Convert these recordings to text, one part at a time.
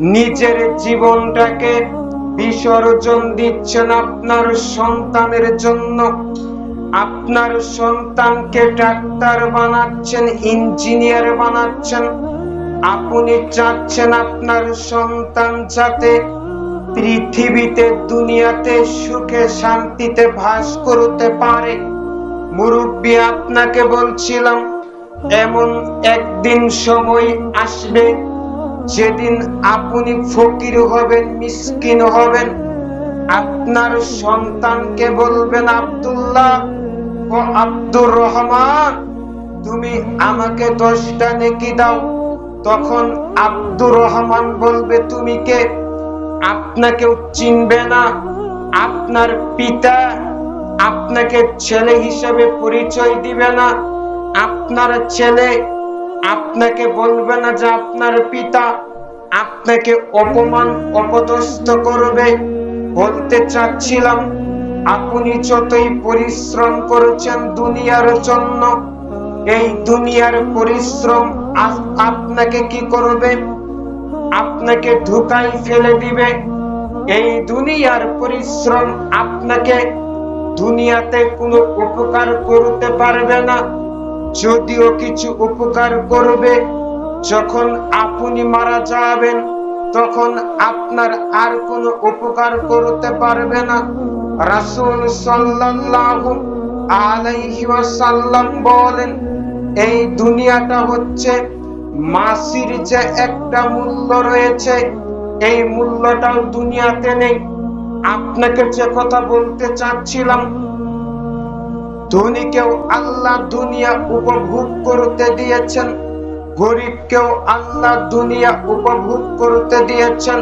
নিজের জীবনটাকে বিসর্জন দিচ্ছেন আপনার সন্তানের জন্য। আপনার সন্তানকে ডাক্তার বানাচ্ছেন, ইঞ্জিনিয়ার বানাচ্ছেন। আপনি চাচ্ছেন আপনার সন্তান যাতে পৃথিবীতে, দুনিয়াতে সুখে, শান্তিতে বাস করতে পারে। মুরব্বী, আপনাকে বলছিলাম, এমন একদিন সময় আসবে যেদিন আপনি ফকির হবেন, মিসকিন হবেন, আপনার সন্তানকে বলবেন, আব্দুল্লাহ ও আব্দুর রহমান, তুমি আমাকে দশটা নেকি দাও। তখন আব্দুর রহমান বলবে, তুমি কে? আপনাকেও চিনবে না। আপনার পিতা আপনাকে ছেলে হিসেবে পরিচয় দিবে না। আপনার ছেলে আপনাকে বলবে না যে আপনার পিতা আপনাকে অপমান, অপদস্থ করবে। বলতে চাচ্ছিলাম, আপনি যতই পরিশ্রম করেছেন দুনিয়ার জন্য, এই দুনিয়ার পরিশ্রম আপনাকে কি করবে? আপনাকে ধোকায় ফেলে দিবে। এই দুনিয়ার পরিশ্রম আপনাকে দুনিয়াতে কোনো উপকার করতে পারবে না। যদিও কিছু উপকার করবে, যখন আপনি মারা যাবেন, তখন আপনার আর কোনো উপকার করতে পারবে না। রাসূল সাল্লাল্লাহু আলাইহি ওয়াসাল্লাম বলেন, এই দুনিয়াটা হচ্ছে মাসির যে একটা মূল্য রয়েছে, এই মূল্যটাও দুনিয়াতে নেই। আপনাকে যে কথা বলতে চাচ্ছিলাম ধনীকেও আল্লাহ দুনিয়া উপভোগ করতে দিয়েছেন, গরিবকেও আল্লাহ দুনিয়া উপভোগ করতে দিয়েছেন।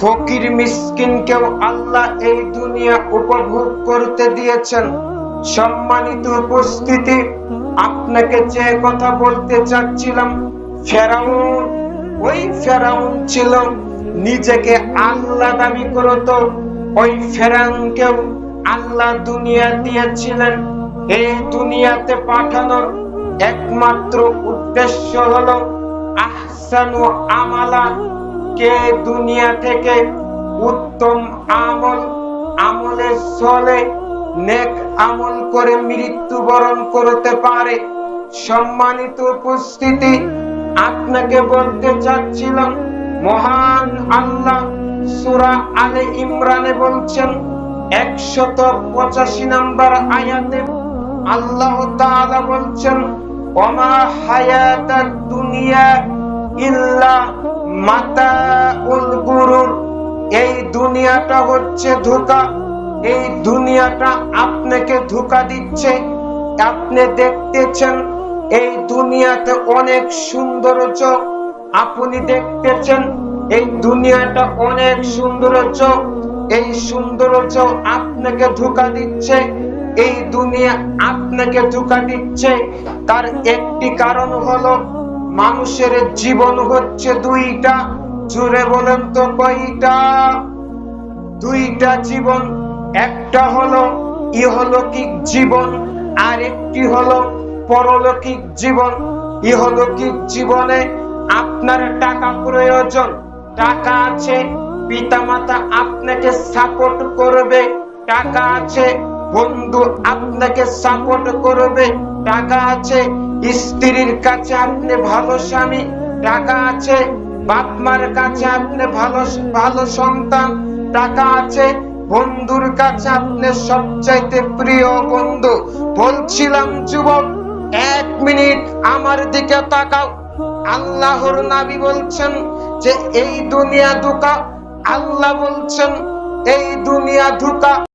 ফকির মিসকিনকেও আল্লাহ এই দুনিয়া উপভোগ করতে দিয়েছেন। সম্মানিত উপস্থিতি, আপনাকে যে কথা বলতে চাচ্ছিলাম, ফেরাউন, ওই ফেরাউন ছিল নিজেকে আল্লাহ দাবি করত, ওই ফেরাউনকেও আল্লাহ দুনিয়া দিয়েছিলেন। এই দুনিয়াতে পাঠানোর একমাত্র উদ্দেশ্য হলো, আহসানু আমালা, কে দুনিয়া থেকে উত্তম আমল, আমলে চলে, নেক আমল করে মৃত্যুবরণ করতে পারে। সম্মানিত উপস্থিতি, আপনাকে বলতে চাচ্ছিলাম, মহান আল্লাহ সূরা আলে ইমরানে বলছেন একশত পঁচাশি নাম্বার আয়াতে আল্লাহ তাআলা বলছেন, ওমা হায়াতাদ দুনিয়া ইল্লা মাতাউল গুরুর। এই দুনিয়াটা হচ্ছে ধোঁকা। এই দুনিয়াটা আপনাকে ধোঁকা দিচ্ছে। আপনি দেখতেছেন, এই দুনিয়াতে অনেক সৌন্দর্য। আপনি দেখতেছেন, এই দুনিয়াটা অনেক সৌন্দর্য। এই সৌন্দর্য আপনাকে ধোঁকা দিচ্ছে, এই দুনিয়া আপনাকে ধোঁকা দিচ্ছে। তার একটি কারণ হলো, মানুষের জীবন হচ্ছে দুইটা। জুড়ে বলেন তো কয়টা? দুইটা জীবন। একটা হলো ইহলৌকিক জীবন আর একটি হলো পরলৌকিক জীবন। ইহলৌকিক জীবনে আপনার টাকা প্রয়োজন। টাকা আছে, পিতামাতা আপনাকে সাপোর্ট করবে, টাকা আছে। বন্ধু আপনাকে সাপোর্ট করবে, টাকা আছে। স্ত্রীর কাছে আপনি ভালো স্বামী, টাকা আছে। বাপ মার কাছে আপনি ভালো ভালো সন্তান, টাকা আছে। বন্ধুর কাছে আপনি সবচাইতে প্রিয় বন্ধু। বলছিলাম, যুবক, এক মিনিট আমার দিকে তাকাও। আল্লাহর নাবি বলছেন যে, এই দুনিয়া দুকা আল্লাহ বলছেন এই দুনিয়া ধোকা